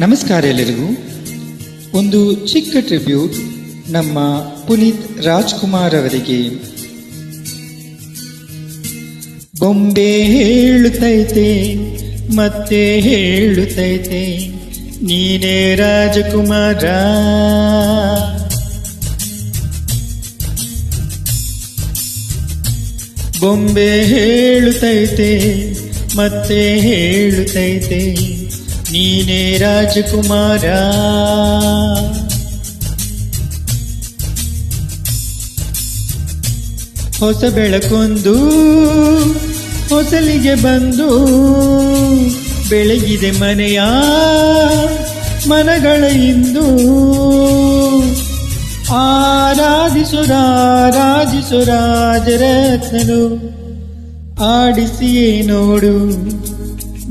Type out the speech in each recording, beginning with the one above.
ನಮಸ್ಕಾರ ಎಲ್ಲರಿಗೂ. ಒಂದು ಚಿಕ್ಕ ಟ್ರಿಬ್ಯೂಟ್ ನಮ್ಮ ಪುನೀತ್ ರಾಜ್ಕುಮಾರ್ ಅವರಿಗೆ. ಬೊಂಬೆ ಹೇಳುತ್ತೈತೆ, ಮತ್ತೆ ಹೇಳುತ್ತೈತೆ, ನೀನೇ ರಾಜಕುಮಾರ. ಬೊಂಬೆ ಹೇಳುತ್ತೈತೆ, ಮತ್ತೆ ಹೇಳುತ್ತೈತೆ ನೀನೇ ರಾಜಕುಮಾರ. ಹೊಸ ಬೆಳಕೊಂದು ಹೊಸಲಿಗೆ ಬಂದು ಬೆಳಗಿದೆ ಮನೆಯ ಮನಗಳ ಇಂದು. ಆರಾಧಿಸು ರಾಜರತ್ನನು ಆಡಿಸಿಯೇ ನೋಡು.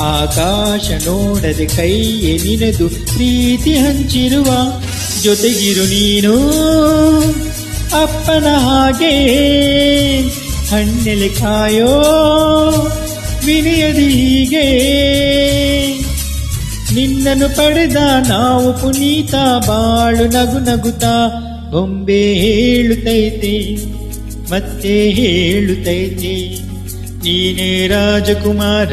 ಆಕಾಶ ನೋಡದೆ ಕೈಯೇ ನಿನದು ಪ್ರೀತಿ ಹಂಚಿರುವ ಜೊತೆಗಿರು ನೀನು. ಅಪ್ಪನ ಹಾಗೆ ಹಣ್ಣೆಲೆ ಕಾಯೋ ವಿನಿಯದೀಗೆ ನಿನ್ನನ್ನು ಪಡೆದ ನಾವು ಪುನೀತ ಬಾಳು ನಗು ನಗುತ ಬೊಂಬೆ ಹೇಳುತ್ತೈತೆ, ಮತ್ತೆ ಹೇಳುತ್ತೈತೆ. ನೀನೇ ರಾಜಕುಮಾರ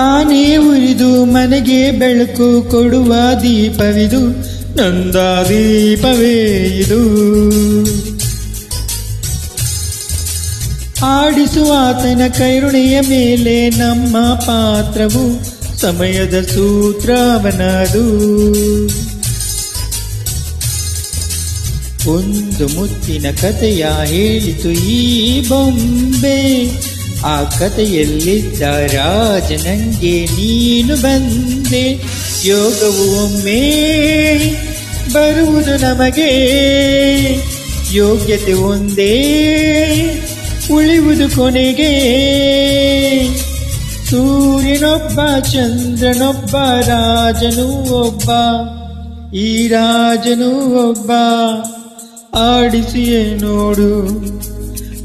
ತಾನೇ ಉರಿದು ಮನೆಗೆ ಬೆಳಕು ಕೊಡುವ ದೀಪವಿದು, ನಂದ ದೀಪವೇ ಇದು. ಆಡಿಸುವ ಆತನ ಕರುಣೆಯ ಮೇಲೆ ನಮ್ಮ ಪಾತ್ರವು ಸಮಯದ ಸೂತ್ರವನದು. ಒಂದು ಮುತ್ತಿನ ಕಥೆಯ ಹೇಳಿತು ಈ ಬೊಂಬೆ. ಆ ಕಥೆಯಲ್ಲಿದ್ದ ರಾಜ ನಂಗೆ ನೀನು ಬಂದೆ, ಯೋಗವು ಒಮ್ಮೆ ಬರುವುದು ನಮಗೆ. ಯೋಗ್ಯತೆ ಒಂದೇ ಉಳಿಯುವುದು ಕೊನೆಗೆ. ಸೂರ್ಯನೊಬ್ಬ, ಚಂದ್ರನೊಬ್ಬ, ರಾಜನು ಒಬ್ಬ, ಈ ರಾಜನು ಒಬ್ಬ. ಆಡಿಸಿಯೇ ನೋಡು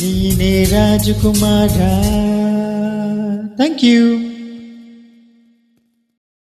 ನೀನೇ ರಾಜಕುಮಾರ ಥ್ಯಾಂಕ್ ಯು